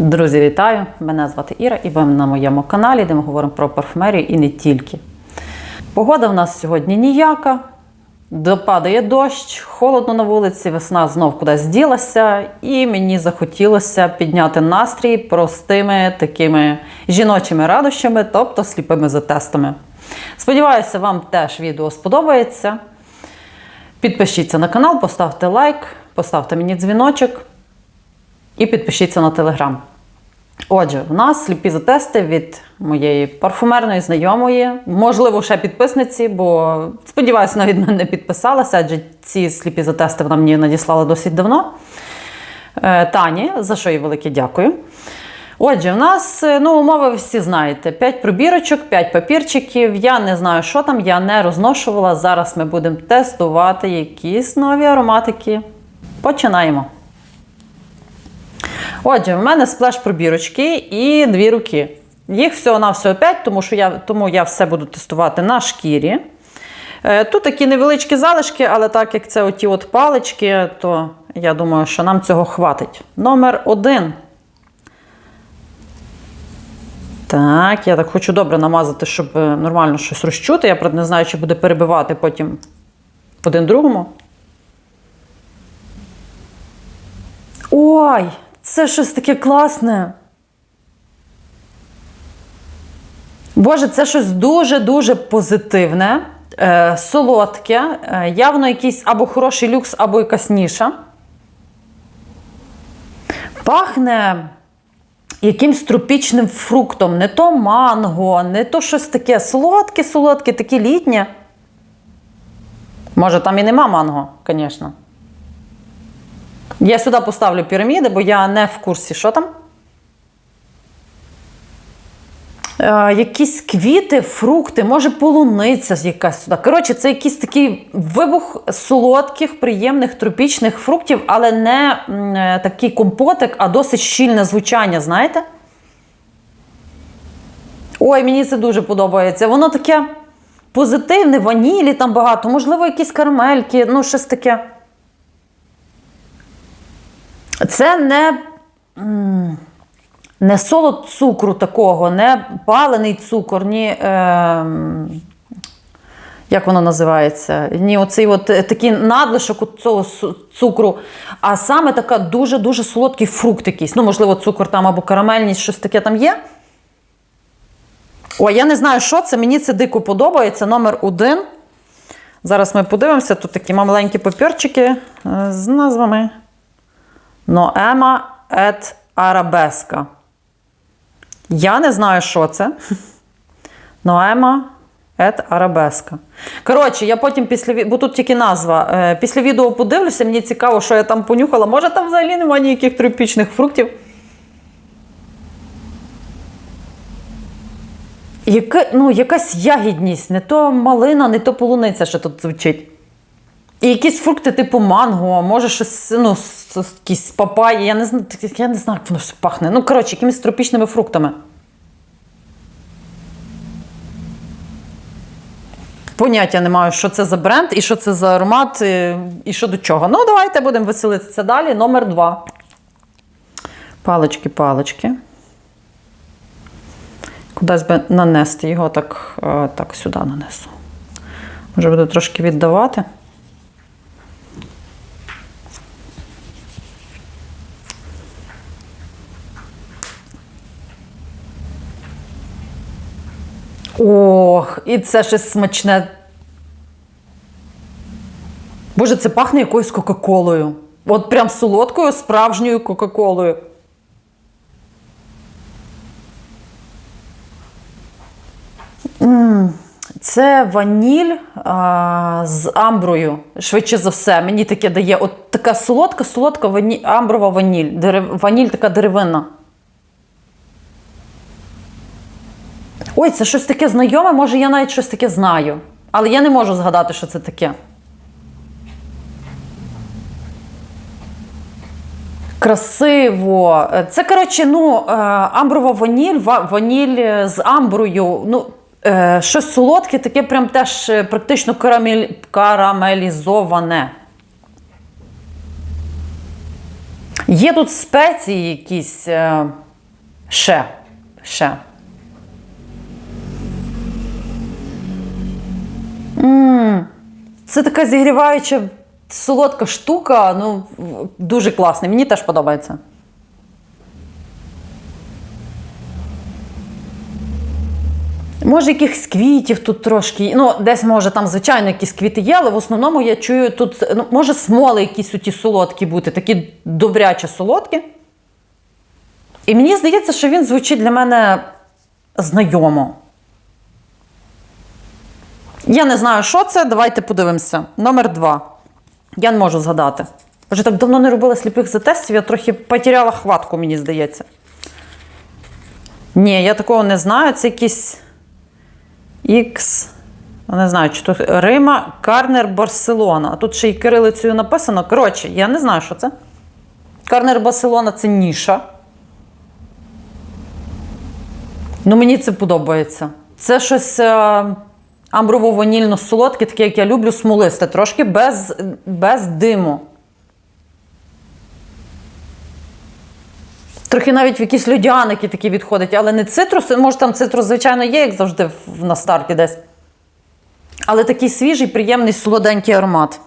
Друзі, вітаю! Мене звати Іра і ви на моєму каналі, де ми говоримо про парфумерію і не тільки. Погода в нас сьогодні ніяка. Допадає дощ, холодно на вулиці, весна знов кудись ділася, і мені захотілося підняти настрій простими такими жіночими радощами, тобто сліпими затестами. Сподіваюся, вам теж відео сподобається. Підпишіться на канал, поставте лайк, поставте мені дзвіночок і підпишіться на телеграм. Отже, в нас сліпі затести від моєї парфумерної знайомої, можливо, ще підписниці, бо сподіваюся, навіть не підписалася, адже ці сліпі затести вона мені надіслала досить давно. Е, Тані, за що їй велике дякую. Отже, в нас е, ну, умови ви всі знаєте: 5 пробірочок, 5 папірчиків. Я не знаю, що там, я не розношувала. Зараз ми будемо тестувати якісь нові ароматики. Починаємо. Отже, в мене сплеш пробірочки і дві руки. Їх всього на всього 5, тому що я, тому я все буду тестувати на шкірі. Е, Тут такі невеличкі залишки, але так як це оті от палички, то я думаю, що нам цього хватить. Номер один. Так, я так хочу добре намазати, щоб е, нормально щось розчути. Я правда, не знаю, чи буде перебивати потім один другому. Ой, це щось таке класне. Боже, це щось дуже-дуже позитивне, е, солодке, е, явно якийсь або хороший люкс, або якась ніша. Пахне якимсь тропічним фруктом, не то манго, не то щось таке солодке-солодке, таке літнє. Може, там і нема манго, звісно. Я сюди поставлю піраміди, бо я не в курсі, що там. Е, якісь квіти, фрукти, може полуниця якась сюди. Коротше, це якийсь такий вибух солодких, приємних тропічних фруктів, але не е, такий компотик, а досить щільне звучання, знаєте? Ой, мені це дуже подобається. Воно таке позитивне, ванілі там багато, можливо, якісь карамельки, ну, щось таке. Це не, не солод цукру такого, не палений цукор, ні. Е, як воно називається? Ні, оцей от е, такий надлишок цього цукру, а саме така дуже-дуже солодкий фрукт якийсь. Ну, можливо, цукор там або карамельність, щось таке там є. Ой, я не знаю, що це. Мені це дико подобається. Номер один. Зараз ми подивимося. Тут такі маленькі папірчики е, з назвами. Ноема ет Арабеска. Я не знаю, що це. Ноема ет Арабеска. Коротше, я потім після бо тут тільки назва. Е, Після відео подивлюся, мені цікаво, що я там понюхала. Може, там взагалі немає ніяких тропічних фруктів. Яка, ну, якась ягідність, не то малина, не то полуниця, що тут звучить. І якісь фрукти типу манго, може щось, ну, якісь папаї, я не знаю, я не знаю, як воно все пахне. Ну, коротше, якимись тропічними фруктами. Поняття не маю, що це за бренд і що це за аромат, і, і що до чого. Ну, давайте будемо веселитися далі. Номер два. Палички, палички. Кудись би нанести його так, е, так сюди нанесу. Може, буду трошки віддавати. Ох, і це щось смачне. Боже, це пахне якоюсь Кока-Колою. От прям солодкою, справжньою Кока-Колою. Це ваніль а, з амброю, швидше за все. Мені таке дає. От така солодка, солодка вані... амброва ваніль. Дерев... Ваніль така деревинна. Ой, це щось таке знайоме, може, я навіть щось таке знаю. Але я не можу згадати, що це таке. Красиво. Це, коротше, ну, е, амброва ваніль, ваніль е, з амброю. Ну, е, щось солодке, таке прям теж практично карамель... карамелізоване. Є тут спеції якісь. Ще. Ще. Це така зігріваюча солодка штука. Ну, дуже класна. Мені теж подобається. Може, якихось квітів тут трошки. Ну, десь може там, звичайно, якісь квіти є, але в основному я чую тут, ну, може, смоли якісь оті солодкі бути, такі добряче солодкі. І мені здається, що він звучить для мене знайомо. Я не знаю, що це. Давайте подивимося. Номер два. Я не можу згадати. Вже так давно не робила сліпих затестів, я трохи потеряла хватку, мені здається. Ні, я такого не знаю. Це якийсь X. Не знаю, чи тут Рима, Карнер, Барселона. А тут ще й кирилицею написано. Коротше, я не знаю, що це. Карнер Барселона це ніша. Ну, мені це подобається. Це щось е, амброво-ванільно солодке, таке, як я люблю, смолисте, трошки без, без диму. Трохи навіть в якісь льодяники такі відходить, але не цитрус. Може, там цитрус, звичайно, є, як завжди, в- на старті десь. Але такий свіжий, приємний солоденький аромат.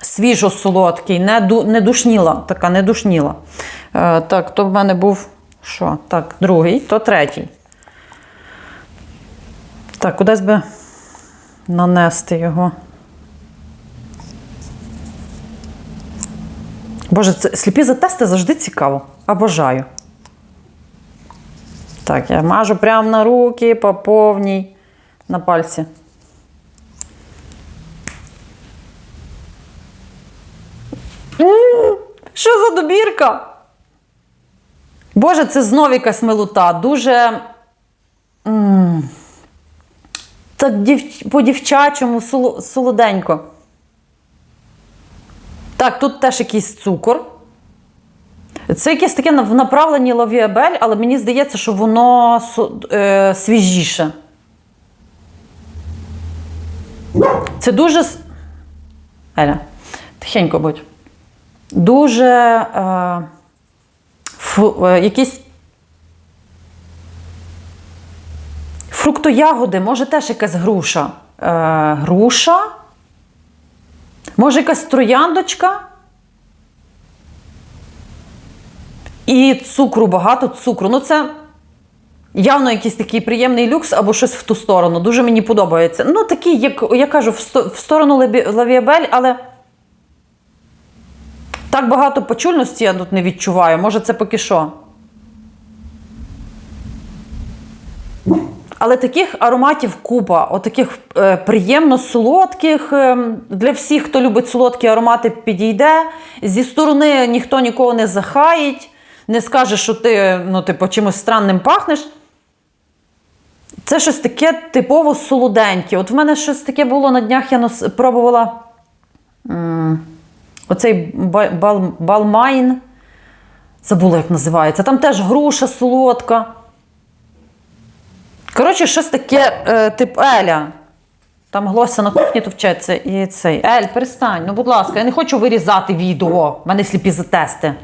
Свіжо-солодкий, не, ду, не душніла, така не душніла. Е, так, то в мене був що? Так, другий, то третій. Так, кудись би нанести його. Боже, це, сліпі затести завжди цікаво. Обожаю. Так, я мажу прямо на руки, по повній, на пальці. М, Що за добірка? Боже, це знов якась милота. Дуже. м, Так дів... по-дівчачому соло- солоденько. Так, тут теж якийсь цукор. Це якесь таке в направленні лавіабель, але мені здається, що воно е, свіжіше. Це дуже. Еля, тихенько будь. Дуже е, фу, е, якісь фруктоягоди, може теж якась груша. Е, груша. Може, якась трояндочка. І цукру багато цукру. Ну, це явно якийсь такий приємний люкс або щось в ту сторону. Дуже мені подобається. Ну, такий, як я кажу, в, сторону лавіабель, але так багато почульності я тут не відчуваю. Може, це поки що. Але таких ароматів купа, отаких е, приємно солодких. е, для всіх, хто любить солодкі аромати, підійде. Зі сторони ніхто нікого не захаїть, не скаже, що ти ну, типу, чимось странним пахнеш. Це щось таке типово солоденьке. От в мене щось таке було на днях, я нос- пробувала м, оцей ба- бал, балмайн. Забула, як називається. Там теж груша солодка. Коротше, щось таке, е, тип Еля. Там Глося на кухні товчеться і цей. Ель, перестань, ну будь ласка, я не хочу вирізати відео. У мене сліпі затести.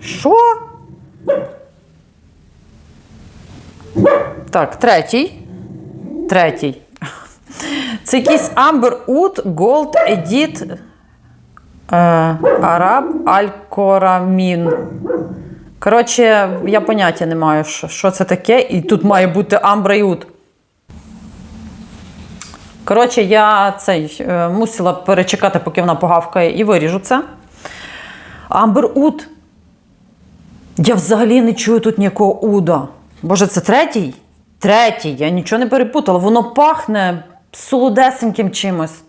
Що? Так, третій. Третій. Це якийсь Amber Oud Gold Edit е, Араб Аль-Корамін. Коротше, я поняття не маю, що, що це таке, і тут має бути Амбра і Уд. Коротше, я цей, е, мусила перечекати, поки вона погавкає, і виріжу це. Амбер Уд. Я взагалі не чую тут ніякого уда. Боже, це третій? Третій. Я нічого не перепутала. Воно пахне солодесеньким чимось.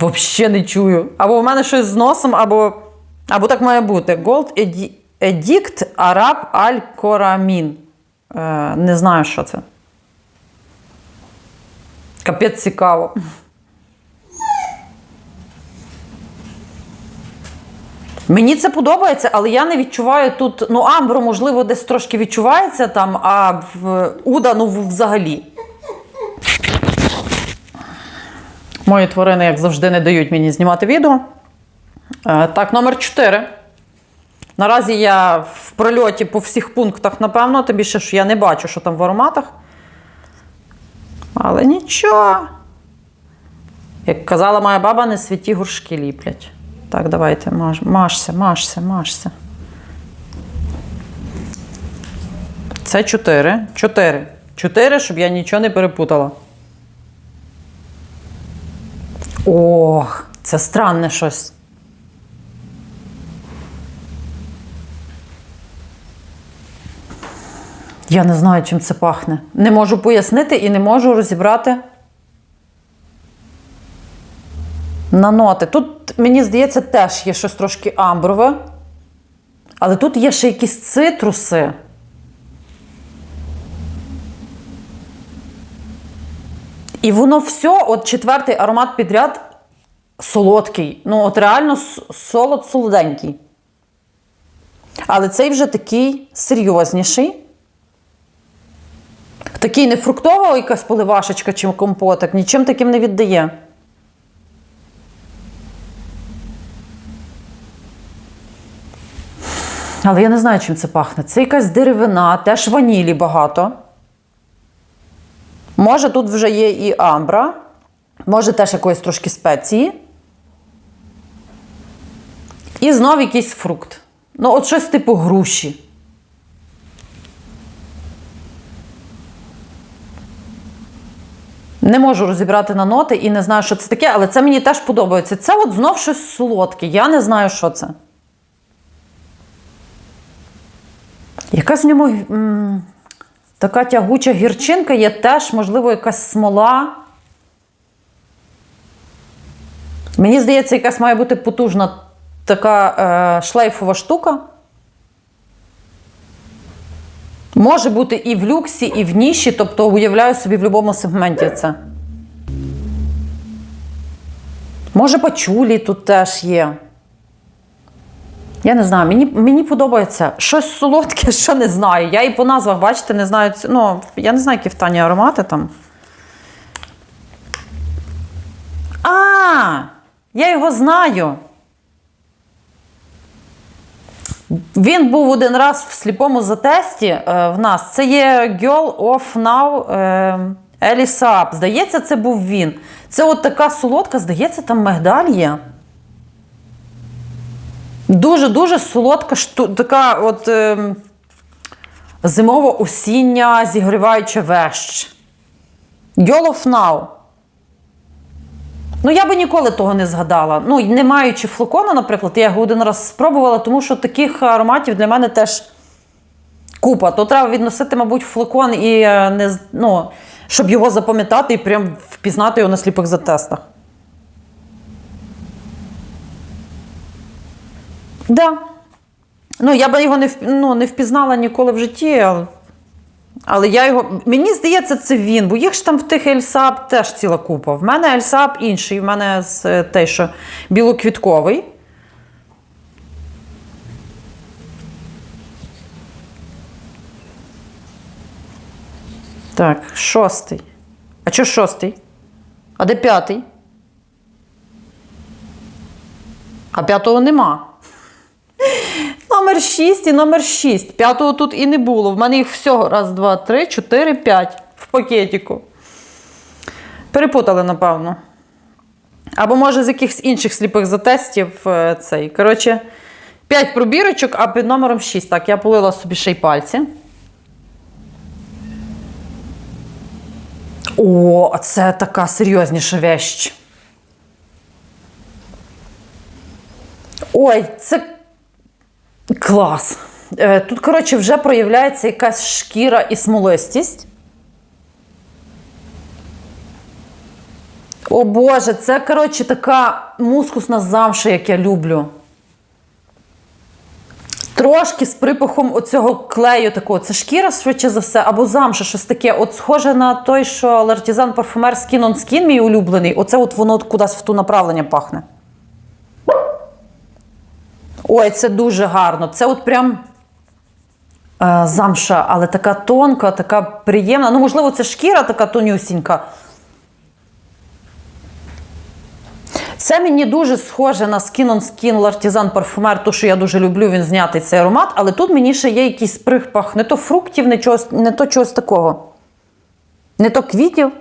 Взагалі не чую. Або в мене щось з носом, або, або так має бути. Gold Edi- Edict Arab Al Koramin. Е, не знаю, що це. Капець цікаво. Мені це подобається, але я не відчуваю тут. Ну, амбро, можливо, десь трошки відчувається там, а в Уда, ну, взагалі. Мої тварини, як завжди, не дають мені знімати відео. Е, Так, номер 4. Наразі я в прольоті по всіх пунктах, напевно, тим більше, що я не бачу, що там в ароматах. Але нічого. Як казала моя баба, не святі горшки ліплять. Так, давайте, маж, машся, машся, машся. Це 4. 4. 4, щоб я нічого не перепутала. Ох, це странне щось. Я не знаю, чим це пахне. Не можу пояснити і не можу розібрати на ноти. Тут, мені здається, теж є щось трошки амброве. Але тут є ще якісь цитруси. І воно все, от четвертий аромат підряд солодкий. Ну, от реально солод солоденький. Але цей вже такий серйозніший. Такий не фруктова якась поливашечка чи компотик, нічим таким не віддає. Але я не знаю, чим це пахне. Це якась деревина, теж ванілі багато. Може, тут вже є і амбра, може теж якоїсь трошки спеції. І знов якийсь фрукт. Ну, от щось типу груші. Не можу розібрати на ноти і не знаю, що це таке, але це мені теж подобається. Це от знов щось солодке. Я не знаю, що це. Якась ньому така тягуча гірчинка є теж, можливо, якась смола. Мені здається, якась має бути потужна така е, шлейфова штука. Може бути і в люксі, і в ніші, тобто уявляю собі в будь-якому сегменті це. Може, пачулі тут теж є. Я не знаю, мені, мені подобається щось солодке, що не знаю. Я і по назвах, бачите, не знаю. Ну, я не знаю, які в Тані аромати там. А, я його знаю. Він був один раз в сліпому затесті е, в нас. Це є Girl of Now е, Елі. Здається, це був він. Це от така солодка, здається, там мигдаль є. Дуже-дуже солодка шту, така от е, зимово-осіння зігріваюча вещ. Now. Ну, я би ніколи того не згадала. Ну, не маючи флакона, наприклад, я його один раз спробувала, тому що таких ароматів для мене теж купа. То треба відносити, мабуть, флакон і е, не, ну, щоб його запам'ятати і прям впізнати його на сліпих затестах. Да. Ну, я би його не, ну, не впізнала ніколи в житті, але, але я його. Мені здається, це він, бо їх ж там в тих Ельсап теж ціла купа. В мене Ельсап інший, в мене з е, той, що білоквітковий. Так, шостий. А що шостий? А де п'ятий? А п'ятого нема. Номер 6 і номер 6. П'ятого тут і не було. В мене їх всього. Раз, два, три, чотири, п'ять в пакетику. Перепутали, напевно. Або, може, з якихось інших сліпих затестів е, цей. Коротше, 5 пробірочок, а під номером 6. Так, я полила собі ще й пальці. О, це така серйозніша вещь. Ой, це клас. Е, Тут, коротше, вже проявляється якась шкіра і смолистість. О Боже, це, коротше, така мускусна замша, як я люблю. Трошки з припахом оцього клею такого. Це шкіра, швидше за все, або замша, щось таке. От схоже на той, що Лартізан парфумер Skin on Skin, мій улюблений. Оце от воно кудись в ту направлення пахне. Ой, це дуже гарно. Це от прям е, замша, але така тонка, така приємна. Ну, можливо, це шкіра така тонюсінька. Це мені дуже схоже на Skin on Skin L'Artisan парфумер, ту, що я дуже люблю, він знятий цей аромат, але тут мені ще є якийсь припах, не то фруктів, не, чогось, не то чогось такого. Не то квітів.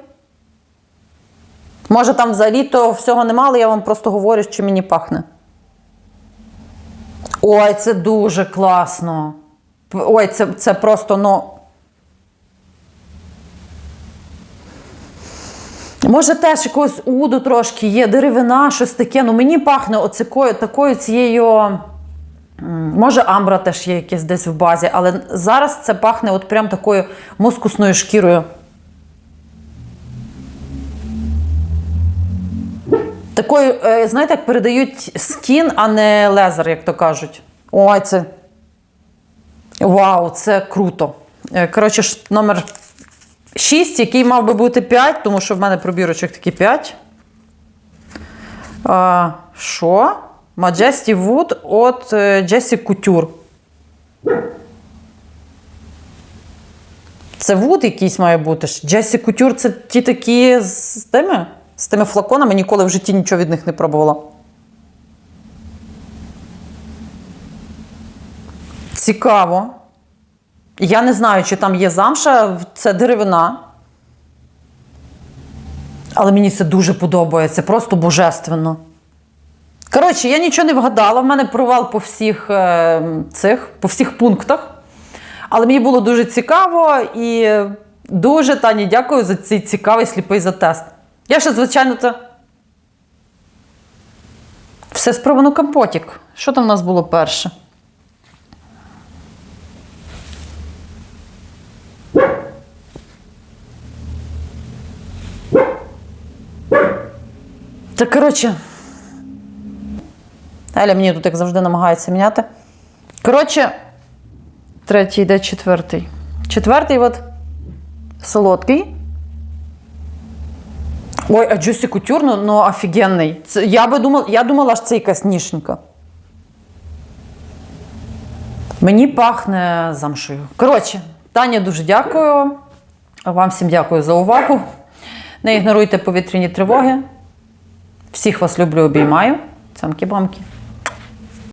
Може, там взагалі то всього нема, але я вам просто говорю, що мені пахне. Ой, це дуже класно. Ой, це, це просто, ну. Може, теж якогось уду трошки є, деревина, щось таке. Ну мені пахне оцякою, такою цією. Може, амбра теж є якесь десь в базі, але зараз це пахне от прям такою мускусною шкірою. Такою, е, знаєте, як передають скін, а не лезер, як то кажуть. Ой, це. Вау, це круто. Е, Коротше, номер 6, який мав би бути 5, тому що в мене пробірочок такі 5. А, Що? Majesty Wood от Jesse Couture. Це Wood якийсь має бути. Jesse Couture це ті такі з тими, з тими флаконами, ніколи в житті нічого від них не пробувала. Цікаво. Я не знаю, чи там є замша, це деревина. Але мені це дуже подобається, просто божественно. Коротше, я нічого не вгадала. В мене провал по всіх е, цих, по всіх пунктах. Але мені було дуже цікаво і дуже Тані дякую за цей цікавий сліпий затест. Я ще, звичайно, це. Все спробано компотік. Що там в нас було перше? Та коротше. Еля мені тут, як завжди, намагається міняти. Коротше, третій йде четвертий. Четвертий от солодкий. Ой, а Джусі Кутюр, ну, ну офігенний. Це, я би думала, я думала, що це якась нішенька. Мені пахне замшою. Коротше, Таня, дуже дякую. Вам всім дякую за увагу. Не ігноруйте повітряні тривоги. Всіх вас люблю, обіймаю. Цямки-бамки.